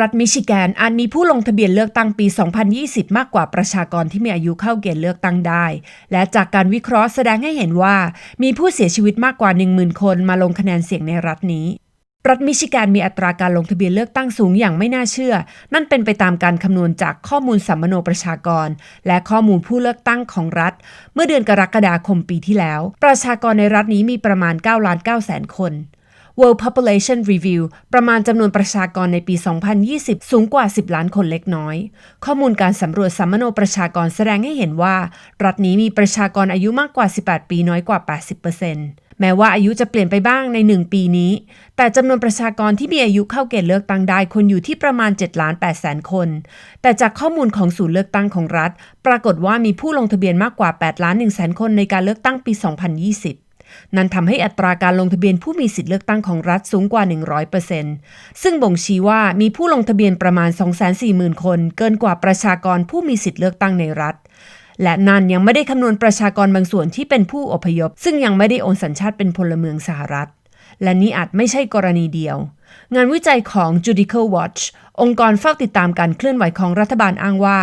รัฐมิชิแกนอาจมีผู้ลงทะเบียนเลือกตั้งปี 2020 มากกว่าประชากรที่มีอายุเข้าเกณฑ์เลือกตั้งได้ และจากการวิเคราะห์แสดงให้เห็นว่า มีผู้เสียชีวิตมากกว่า 10,000 คนมาลงคะแนนเสียงในรัฐนี้รัฐมิชิแกนมีอัตราการลงทะเบียนเลือกตั้งสูงอย่างไม่น่าเชื่อ นั่นเป็นไปตามการคำนวณจากข้อมูลสัมมโนประชากร และข้อมูลผู้เลือกตั้งของรัฐ เมื่อเดือนกรกฎาคมปีที่แล้ว ประชากรในรัฐนี้มีประมาณ 9 ล้าน9แสนคน World Population Review ประมาณจำนวนประชากรในปี 2020 สูงกว่า 10 ล้านคนเล็กน้อย ข้อมูลการสำรวจสัมมโนประชากรแสดงให้เห็นว่า รัฐนี้มีประชากรอายุมากกว่า 18 ปีน้อยกว่า 80%แม้ว่าอายุจะเปลี่ยนไปบ้างใน 1 ปีนี้ แต่จำนวนประชากรที่มีอายุเข้าเกณฑ์เลือกตั้งได้คนอยู่ที่ประมาณ7ล้าน8แสนคน แต่จากข้อมูลของศูนย์เลือกตั้งของรัฐ ปรากฏว่ามีผู้ลงทะเบียนมากกว่า8ล้าน1แสนคนในการเลือกตั้งปี 2020 นั่นทำให้อัตราการลงทะเบียนผู้มีสิทธิเลือกตั้งของรัฐสูงกว่า 100%ซึ่งบ่งชี้ว่ามีผู้ลงทะเบียนประมาณ 240,000 คน เกินกว่าประชากรผู้มีสิทธิเลือกตั้งในรัฐ และนั่นยังไม่ได้คำนวณประชากรบางส่วนที่เป็นผู้อพยพ ซึ่งยังไม่ได้โอนสัญชาติเป็นพลเมืองสหรัฐ และนี้อาจไม่ใช่กรณีเดียว งานวิจัยของ Judicial Watch องค์กรเฝ้าติดตามการเคลื่อนไหวของรัฐบาลอ้างว่า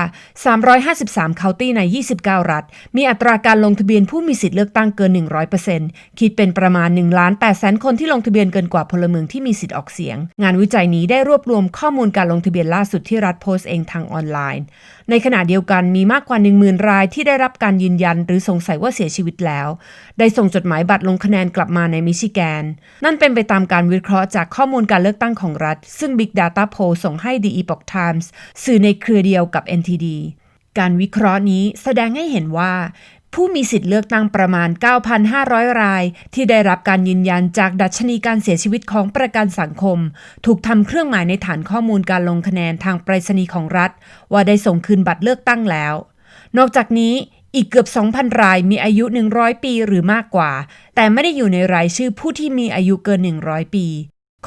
353 เคาน์ตี้ใน 29 รัฐ มีอัตราการลงทะเบียนผู้มีสิทธิเลือกตั้งเกิน 100%คิดเป็นประมาณ1ล้าน8แสนคนที่ลงทะเบียนเกินกว่าพลเมืองที่มีสิทธิออกเสียง งานวิจัยนี้ได้รวบรวมข้อมูลการลงทะเบียนล่าสุดที่รัฐโพสต์เองทางออนไลน์ ในขณะเดียวกันมีมากกว่า 10,000 รายที่ได้รับการยืนยัน หรือสงสัยว่าเสียชีวิตแล้ว ได้ส่งจดหมายบัตรลงคะแนนกลับมาในมิชิแกน นั่นเป็นไปตามการวิเคราะห์จากข้อมูลการการเลือกตั้งของรัฐ ซึ่ง Big Data Poll ส่งให้ The Epoch Times สื่อในเครือเดียวกับ NTD การวิเคราะห์นี้แสดงให้เห็นว่า ผู้มีสิทธิ์เลือกตั้งประมาณ 9,500 ราย ที่ได้รับการยืนยันจากดัชนีการเสียชีวิตของประกันสังคม ถูกทำเครื่องหมายในฐานข้อมูลการลงคะแนนทางไปรษณีย์ของรัฐ ว่าได้ส่งคืนบัตรเลือกตั้งแล้ว นอกจากนี้อีกเกือบ 2,000 รายมีอายุ 100 ปีหรือมากกว่า แต่ไม่ได้อยู่ในรายชื่อผู้ที่มีอายุเกิน 100 ปี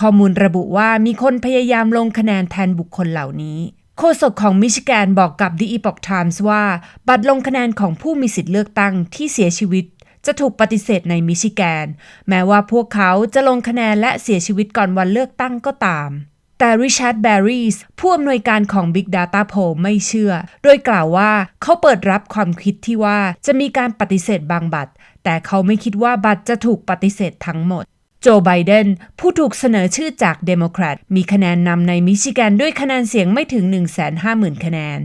ข้อมูลระบุว่ามีคนพยายามลงคะแนนแทนบุคคลเหล่านี้โฆษกของมิชิแกนบอกกับ The Epoch Times ว่า บัตรลงคะแนนของผู้มีสิทธิ์เลือกตั้งที่เสียชีวิต จะถูกปฏิเสธในมิชิแกน แม้ว่าพวกเขาจะลงคะแนนและเสียชีวิตก่อนวันเลือกตั้งก็ตามแต่ริชาร์ดแบร์รีสผู้อำนวยการของ Big Data Poll ไม่เชื่อ โดยกล่าวว่าเขาเปิดรับความคิดที่ว่าจะมีการปฏิเสธบางบัตร แต่เขาไม่คิดว่าบัตรจะถูกปฏิเสธทั้งหมด โจไบเดนผู้ถูกเสนอชื่อจากเดโมแครตมีคะแนนนำในมิชิแกนด้วยคะแนนเสียงไม่ถึง 150,000 คะแนน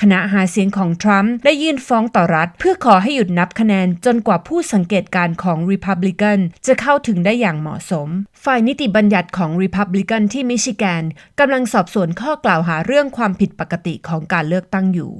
คณะหาเสียงของทรัมป์ได้ยื่นฟ้องต่อรัฐ เพื่อขอให้หยุดนับคะแนนจนกว่าผู้สังเกตการณ์ของ Republican จะเข้าถึงได้อย่างเหมาะสม ฝ่ายนิติบัญญัติของ Republican ที่มิชิแกนกำลังสอบสวนข้อกล่าวหาเรื่องความผิดปกติของการเลือกตั้งอยู่